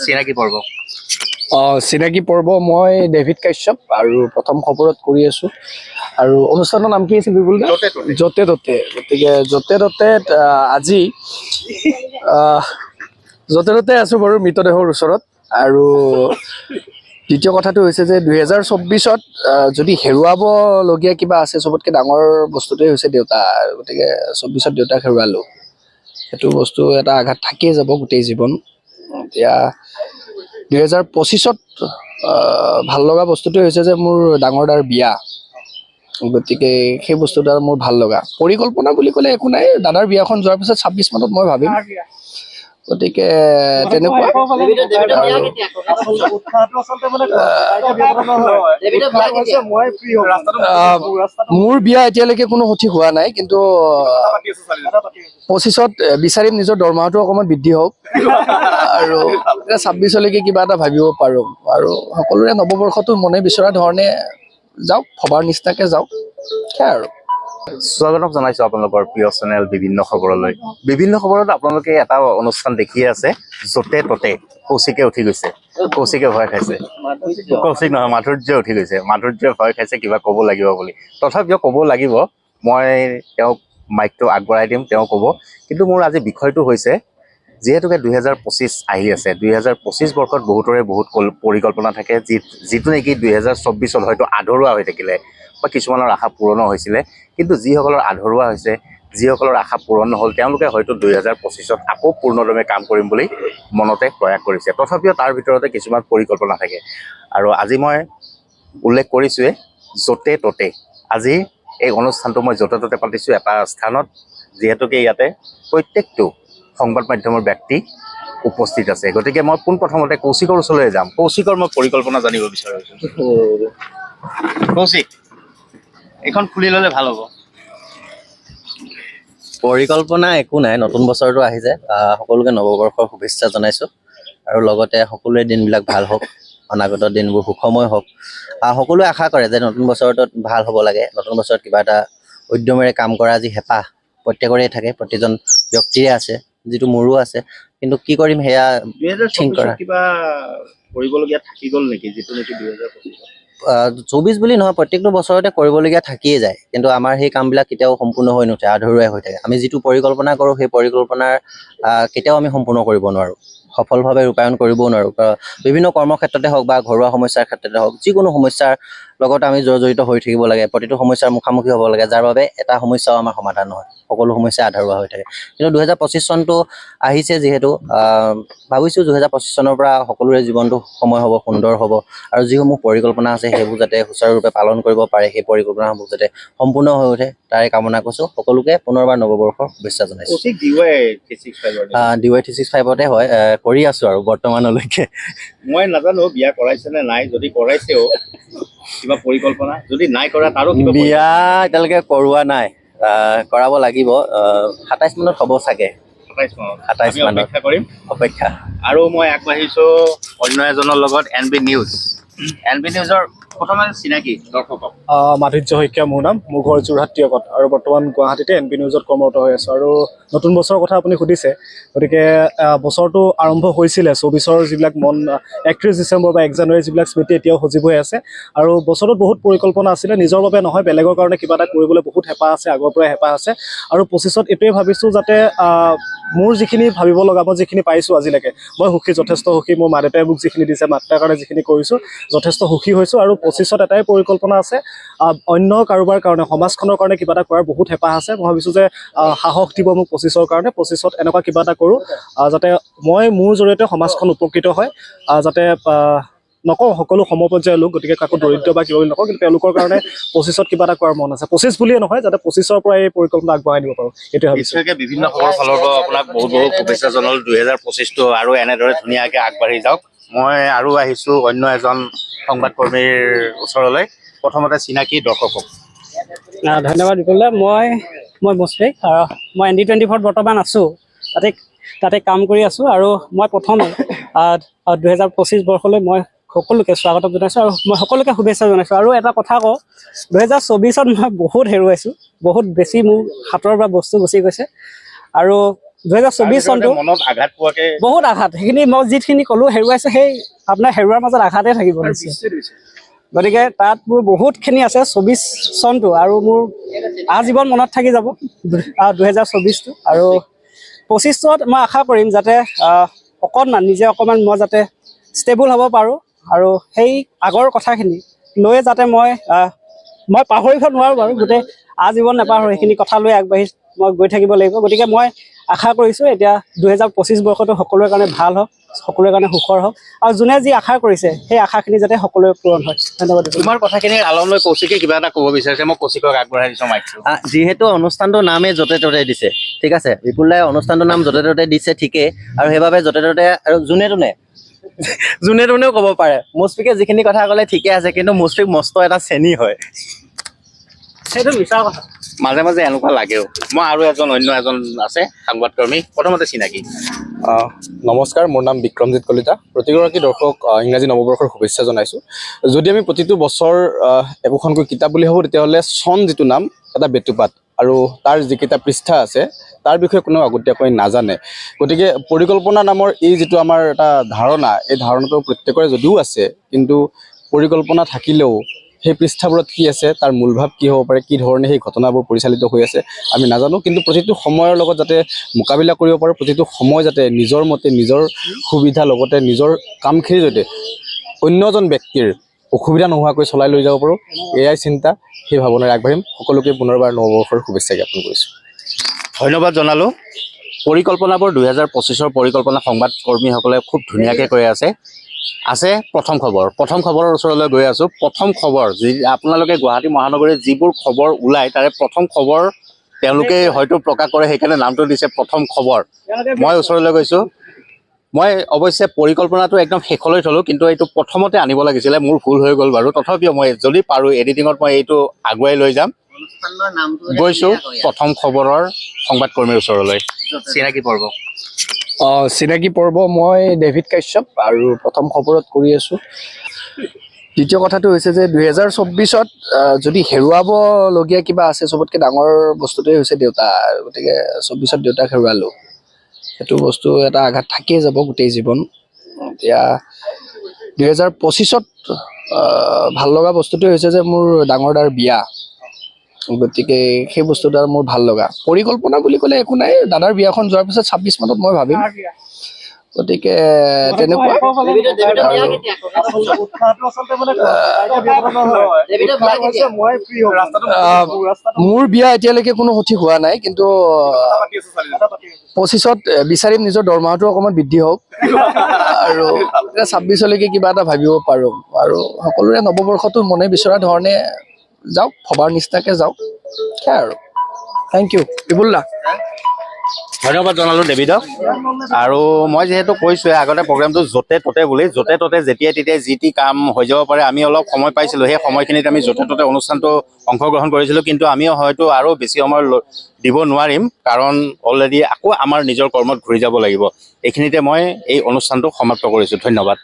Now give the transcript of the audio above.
চিনাকি পৰ্ব? অঁ চিনাকি পৰ্ব মই ডেভিড কাশ্যপ আৰু প্ৰথম খবৰত কৰি আছোঁ। আৰু অনুষ্ঠানৰ নাম কি আছিল বিপুল য'তে ত'তে। গতিকে য'তে ত'তে আজি য'তে ত'তে আছোঁ বাৰু মৃতদেহৰ ওচৰত। আৰু দ্বিতীয় কথাটো হৈছে যে দুহেজাৰ চৌব্বিছত যদি হেৰুৱাবলগীয়া কিবা আছে চবতকৈ ডাঙৰ বস্তুটোৱে হৈছে দেউতা। গতিকে চৌব্বিছত দেউতাক হেৰুৱালোঁ। সেইটো বস্তু এটা আঘাত থাকিয়ে যাব গোটেই জীৱন। এতিয়া দুহেজাৰ পঁচিছত ভাল লগা বস্তুটোৱে হৈছে যে মোৰ ডাঙৰ দাৰ বিয়া। গতিকে সেই বস্তুটো মোৰ ভাল লগা। পৰিকল্পনা বুলি ক'লে একো নাই। দাদাৰ বিয়াখন যোৱাৰ পিছত ছাব্বিছ মানত মই ভাবিম। গতিকে তেনেকুৱা মোৰ বিয়া এতিয়ালৈকে কোনো সঠিক হোৱা নাই কিন্তু পঁচিছত বিচাৰিম নিজৰ দৰমহাটো অকণমান বৃদ্ধি হওক। আৰু ছাব্বিছলৈকে কিবা এটা ভাবিব পাৰোঁ। আৰু সকলোৰে নৱবৰ্ষটো মনে বিচৰা ধৰণে যাওক ভবাৰ নিচিনাকে যাওক। সেয়াই আৰু। স্বাগতম জনাইছো আপোনালোকৰ প্ৰিয় চেনেল বিভিন্ন খবৰলৈ। বিভিন্ন খবৰত আপোনালোকে এটা অনুষ্ঠান দেখিয়ে আছে য'তে ত'তে কৌশিকে উঠি গৈছে। কৌশিকে ভয় খাইছে। কৌশিক নহয় মাধুৰ্য উঠি গৈছে। মাধুৰ্যই ভয় খাইছে কিবা ক'ব লাগিব বুলি। তথাপিও ক'ব লাগিব মই তেওঁক মাইকটো আগবঢ়াই দিম তেওঁ ক'ব। কিন্তু মোৰ আজি বিষয়টো হৈছে যিহেতুকে দুহেজাৰ পঁচিছ আহি আছে দুহেজাৰ পঁচিছ বৰ্ষত বহুতৰে বহুত কল- পৰিকল্পনা থাকে যি যিটো নেকি দুহেজাৰ চৌব্বিছত হয়তো আধৰুৱা হৈ থাকিলে। বা কিছুমানৰ আশা পূৰণো হৈছিলে কিন্তু যিসকলৰ আধৰুৱা হৈছে যিসকলৰ আশা পূৰণ নহ'ল তেওঁলোকে হয়তো দুহেজাৰ পঁচিছত আকৌ পূৰ্ণদমে কাম কৰিম বুলি মনতে প্ৰয়াস কৰিছে। তথাপিও তাৰ ভিতৰতে কিছুমান পৰিকল্পনা থাকে। আৰু আজি মই উল্লেখ কৰিছোঁৱে য'তে ত'তে। আজি এই অনুষ্ঠানটো মই য'তে ত'তে পাতিছোঁ এটা স্থানত যিহেতুকে ইয়াতে প্ৰত্যেকটো সংবাদ মাধ্যমৰ ব্যক্তি উপস্থিত আছে। গতিকে মই পোনপ্ৰথমতে কৌশিকৰ ওচৰলৈ যাম। কৌশিকৰ মই পৰিকল্পনা জানিব বিচাৰিছোঁ। কৌশিক এইখন খুলি ল'লে ভাল হ'ব। পৰিকল্পনা একো নাই নতুন বছৰটো আহিছে আহ, সকলোকে নৱবৰ্ষৰ শুভেচ্ছা জনাইছোঁ। আৰু লগতে সকলোৰে দিনবিলাক ভাল হওক অনাগত দিনবোৰ সুখময় হওক। সকলোৱে আশা কৰে যে নতুন বছৰটোত ভাল হ'ব লাগে। নতুন বছৰত কিবা এটা উদ্যমেৰে কাম কৰা যি হেঁপাহ প্ৰত্যেকৰে থাকে প্ৰতিজন ব্যক্তিৰে আছে যিটো মোৰো আছে। কিন্তু কি কৰিম সেয়া ঠিক কৰা। কিবা কৰিবলগীয়া থাকি গ'ল নেকি? যিটো নেকি দুহেজাৰ পঁচিছত চৌবিছ বুলি নহয় প্ৰত্যেকটো বছৰতে কৰিবলগীয়া থাকিয়ে যায়। কিন্তু আমাৰ সেই কামবিলাক কেতিয়াও সম্পূৰ্ণ হৈ নুঠে আধৰুৱাই হৈ থাকে। আমি যিটো পৰিকল্পনা কৰোঁ সেই পৰিকল্পনাৰ কেতিয়াও আমি সম্পূৰ্ণ কৰিব নোৱাৰোঁ। সফলভাৱে ৰূপায়ণ কৰিবও নোৱাৰোঁ। বিভিন্ন কৰ্মক্ষেত্ৰতে হওক বা ঘৰুৱা সমস্যাৰ ক্ষেত্ৰতে হওক যিকোনো সমস্যাৰ লগত আমি জড়িত হৈ থাকিব লাগে প্ৰতিটো সমস্যাৰ মুখামুখি হ'ব লাগে যাৰ বাবে এটা সমস্যাও আমাৰ সমাধান নহয়। সকলো সমস্যা আধৰুৱা হৈ থাকে। কিন্তু দুহেজাৰ পঁচিছ চনটো আহিছে যিহেতু ভাবিছোঁ দুহেজাৰ পঁচিছ চনৰ পৰা সকলোৰে জীৱনটো সময় হ'ব সুন্দৰ হ'ব আৰু যিসমূহ পৰিকল্পনা আছে সেইবোৰ যাতে সুচাৰুৰূপে পালন কৰিব পাৰে সেই পৰিকল্পনাসমূহ যাতে সম্পূৰ্ণ হৈ উঠে তাৰে কামনা কৰিছোঁ। সকলোকে পুনৰবাৰ নৱবৰ্ষৰ শুভেচ্ছা জনাইছোঁ। ডি ৱাই থ্ৰী ছিক্স ফাইভতে হয় কৰি আছোঁ আৰু বৰ্তমানলৈকে। মই নাজানো বিয়া কৰাইছে নে নাই যদি কৰাইছেও কিবা পৰিকল্পনা যদি নাই কৰা তাৰো বিয়া এতিয়ালৈকে কৰোৱা নাই কৰাব লাগিব সাতাইছ মানত হ'ব চাগে। সাতাইছ মানত। 27 আমি মানত। অপেক্ষা কৰিম। অপেক্ষা। আৰু মই আগবাঢ়িছোঁ অন্য এজনৰ লগত N B news. N B নিউজৰ প্ৰথমে চিনাকি। দৰ্শকক আহ, মাধুৰ্য শইকীয়া মোৰ নাম। মোৰ ঘৰ যোৰহাট টিয়কত আৰু বৰ্তমান গুৱাহাটীতে এন পি নিউজত কৰ্মৰত হৈ আছোঁ। আৰু নতুন বছৰৰ কথা আপুনি সুধিছে গতিকে বছৰটো আৰম্ভ হৈছিলে। চৌবিছৰ যিবিলাক মন একত্ৰিছ ডিচেম্বৰ বা এক জানুৱাৰী যিবিলাক স্মৃতি এতিয়াও সজীৱ হৈ আছে। আৰু বছৰটোত বহুত পৰিকল্পনা আছিলে। নিজৰ বাবে নহয় বেলেগৰ কাৰণে কিবা এটা কৰিবলৈ বহুত হেঁপাহ আছে আগৰ পৰাই হেঁপাহ আছে। আৰু পঁচিছত এইটোৱে ভাবিছোঁ যাতে মোৰ যিখিনি ভাবিব লগা মই যিখিনি পাইছোঁ আজিলৈকে মই সুখী যথেষ্ট সুখী। মোৰ মা দেউতাই মোক যিখিনি দিছে মা দেউতাৰ কাৰণে যিখিনি কৰিছোঁ যথেষ্ট সুখী হৈছোঁ। আৰু পঁচিছত এটাই পৰিকল্পনা আছে। অন্য কাৰোবাৰ কাৰণে সমাজখনৰ কাৰণে কিবা এটা কৰাৰ বহুত হেঁপাহ আছে। মই ভাবিছোঁ যে সাহস দিব মোক পঁচিছৰ কাৰণে। পঁচিছত এনেকুৱা কিবা এটা কৰোঁ যাতে মই মোৰ জৰিয়তে সমাজখন উপকৃত হয় যাতে নকওঁ সকলো সমপৰ্যায়ৰ লোক গতিকে কাকো দৰিদ্ৰ বা কিবা বুলি নকওঁ কিন্তু তেওঁলোকৰ কাৰণে পঁচিছত কিবা এটা কৰাৰ মন আছে। পঁচিছ বুলিয়ে নহয় যাতে পঁচিছৰ পৰা এই পৰিকল্পনা আগবঢ়াই দিব পাৰোঁ এইটোৱে ভাবিছোঁ। বিভিন্ন খবৰ ফালৰ পৰা আপোনাক বহুত বহুত শুভেচ্ছা জনালোঁ। দুহেজাৰ পঁচিছটো আৰু এনেদৰে ধুনীয়াকৈ আগবাঢ়ি যাওক। মই আৰু আহিছোঁ অন্য এজন সংবাদকৰ্মীৰ ওচৰলৈ। প্ৰথমতে চিনাকি দৰ্শকক। ধন্যবাদ বিপুল দা মই মই মুছফিক আৰু মই এন ডি টুৱেণ্টি ফ'ৰত বৰ্তমান আছোঁ। তাতে তাতে কাম কৰি আছোঁ আৰু মই প্ৰথম দুহেজাৰ পঁচিছ বৰ্ষলৈ মই সকলোকে স্বাগতম জনাইছোঁ আৰু মই সকলোকে শুভেচ্ছা জনাইছোঁ। আৰু এটা কথা কওঁ দুহেজাৰ চৌবিছত মই বহুত হেৰুৱাইছোঁ বহুত বেছি মোৰ হাতৰ পৰা বস্তু গুচি গৈছে। আৰু দুহেজাৰ চৌবিছ চনটো মনত আঘাত পোৱাকে বহুত আঘাত। সেইখিনি মই যিখিনি ক'লোঁ হেৰুৱাইছে সেই আপোনাৰ হেৰুৱাৰ মাজত আঘাতে থাকিব নিশ্চয়। গতিকে তাত মোৰ বহুতখিনি আছে চৌবিছ চনটো আৰু মোৰ আজীৱন মনত থাকি যাব দুহেজাৰ চৌবিছটো। আৰু পঁচিছত মই আশা কৰিম যাতে অকণমান নিজে অকণমান মই যাতে ষ্টেবল হ'ব পাৰোঁ। আৰু সেই আগৰ কথাখিনি লৈয়ে যাতে মই মই পাহৰিব নোৱাৰোঁ বাৰু গোটেই আজীৱন নাপাহৰোঁ সেইখিনি কথা লৈ আগবাঢ়ি মই গৈ থাকিব লাগিব। গতিকে মই আশা কৰিছোঁ এতিয়া দুহেজাৰ পঁচিছ বৰ্ষটো সকলোৰে কাৰণে ভাল হওক সকলোৰে কাৰণে সুখৰ হওক আৰু যোনে যি আশা কৰিছে সেই আশাখিনি যাতে সকলোৰে পূৰণ হয়। ধন্যবাদ তোমাৰ কথাখিনি আলম লৈ কৌশিকে কিবা এটা ক'ব বিচাৰিছে মই কৌশিকক আগবঢ়াই দিছোঁ মাইকটো। যিহেতু অনুষ্ঠানটোৰ নামেই য'তে ত'তে দিছে ঠিক আছে? বিপুল দাই অনুষ্ঠানটোৰ নাম য'তে ত'তে দিছে ঠিকেই আৰু সেইবাবে য'তে ত'তে আৰু যোনে তোনে যোনে তোনেও ক'ব পাৰে। মুচফিকে যিখিনি কথা ক'লে ঠিকে আছে কিন্তু মুচফিক মস্ত এটা শ্ৰেণী হয়। সেইটো মিছা কথা। মাজে মাজে এনেকুৱা লাগেও। মই আৰু এজন অন্য এজন আছে সংবাদকৰ্মী। প্ৰথমতে চিনাকি। আহ, নমস্কাৰ মোৰ নাম বিক্ৰমজিৎ কলিতা। প্ৰতিগৰাকী দৰ্শক ইংৰাজী নৱবৰ্ষৰ শুভেচ্ছা জনাইছোঁ। যদি আমি প্ৰতিটো বছৰ একোখনকৈ কিতাপ বুলি ভাবোঁ তেতিয়াহ'লে চন যিটো নাম এটা বেটুপাত। আৰু তাৰ যিকেইটা পৃষ্ঠা আছে, তাৰ বিষয়ে কোনেও আগতীয়াকৈ নাজানে। গতিকে পৰিকল্পনা নামৰ এই যিটো আমাৰ এটা ধাৰণা, এই ধাৰণাটো প্ৰত্যেকৰে যদিও আছে, কিন্তু পৰিকল্পনা থাকিলেও সেই পৃষ্ঠাবোৰত কি আছে, তাৰ মূলভাৱ কি হ'ব পাৰে, কি ধৰণে সেই ঘটনাবোৰ পৰিচালিত হৈ আছে, আমি নাজানো। কিন্তু প্ৰতিটো সময়ৰ লগত যাতে মোকাবিলা কৰিব পাৰোঁ, প্ৰতিটো সময় যাতে নিজৰ মতে, নিজৰ সুবিধা লগতে, নিজৰ কামখিনিৰ জৰিয়তে অন্য এজন ব্যক্তিৰ অসুবিধা নোহোৱাকৈ চলাই লৈ যাব পাৰোঁ। এয়াই চিন্তা, সেই ভাৱনাৰে আগবাঢ়িম। সকলোকে পুনৰবাৰ নৱবৰ্ষৰ শুভেচ্ছা জ্ঞাপন কৰিছোঁ। ধন্যবাদ জনালোঁ। পৰিকল্পনাবোৰ দুহেজাৰ পঁচিছৰ পৰিকল্পনা সংবাদ কৰ্মীসকলে খুব ধুনীয়াকৈ কৈ আছে। আছে প্ৰথম খবৰ। প্ৰথম খবৰৰ ওচৰলৈ গৈ আছোঁ। প্ৰথম খবৰ, যি আপোনালোকে গুৱাহাটী মহানগৰীত যিবোৰ খবৰ ওলায়, তাৰে প্ৰথম খবৰ তেওঁলোকে হয়তো প্ৰকাশ কৰে, সেইকাৰণে নামটো দিছে প্ৰথম খবৰ। মই ওচৰলৈ গৈছোঁ। মই অৱশ্যে পৰিকল্পনাটো একদম শেষলৈ থলোঁ কিন্তু এইটো প্ৰথমতে আনিব লাগিছিলে মোৰ ভুল হৈ গ'ল বাৰু। তথাপিও মই যদি পাৰোঁ এডিটিঙত মই এইটো আগুৱাই লৈ যাম। গৈছোঁ প্ৰথম খবৰৰ সংবাদকৰ্মীৰ ওচৰলৈ। চিনাকি পৰ্ব? অঁ চিনাকি পৰ্ব মই ডেভিড কাশ্যপ আৰু প্ৰথম খবৰত কৰি আছোঁ। দ্বিতীয় কথাটো হৈছে যে দুহেজাৰ চৌব্বিছত যদি হেৰুৱাবলগীয়া কিবা আছে চবতকৈ ডাঙৰ বস্তুটোৱে হৈছে দেউতা গতিকে চৌব্বিছত দেউতাক হেৰুৱালোঁ। সেইটো বস্তু এটা আঘাত থাকিয়ে যাব গোটেই জীৱন। এতিয়া দুহেজাৰ পঁচিছত ভাল লগা বস্তুটোৱে হৈছে যে মোৰ ডাঙৰ দাৰ বিয়া। গতিকে সেই বস্তুটো মোৰ ভাল লগা। পৰিকল্পনা বুলি ক'লে একো নাই। দাদাৰ বিয়াখন যোৱাৰ পিছত ছাব্বিছ মানত মই ভাবিম। গতিকে তেনেকুৱা? মোৰ বিয়া এতিয়ালৈকে কোনো সঠিক হোৱা নাই কিন্তু পঁচিছত বিচাৰিম নিজৰ দৰমহাটো অকণমান বৃদ্ধি হওক। আৰু ছাব্বিছলৈকে কিবা এটা ভাবিব পাৰোঁ। আৰু সকলোৰে নৱবৰ্ষটো মনে বিচৰা ধৰণে যাওক ভবাৰ নিচিনাকৈ যাওক। সেয়াই আৰু। থেংক ইউ বিপুলদা। ধন্যবাদ জনালোঁ ডেভিডক আৰু মই যিহেতু কৈছোঁৱে আগতে প্ৰগ্ৰেমটো য'তে ত'তে বুলি য'তে ত'তে যেতিয়াই তেতিয়াই যি টি কাম হৈ যাব পাৰে আমি অলপ সময় পাইছিলোঁ। সেই সময়খিনিত আমি য'তে ত'তে অনুষ্ঠানটো অংশগ্ৰহণ কৰিছিলোঁ কিন্তু আমিও হয়তো আৰু বেছি সময় দিব নোৱাৰিম কাৰণ অলৰেডি আকৌ আমাৰ নিজৰ কৰ্মত ঘূৰি যাব লাগিব। এইখিনিতে মই এই অনুষ্ঠানটো সমাপ্ত কৰিছোঁ। ধন্যবাদ।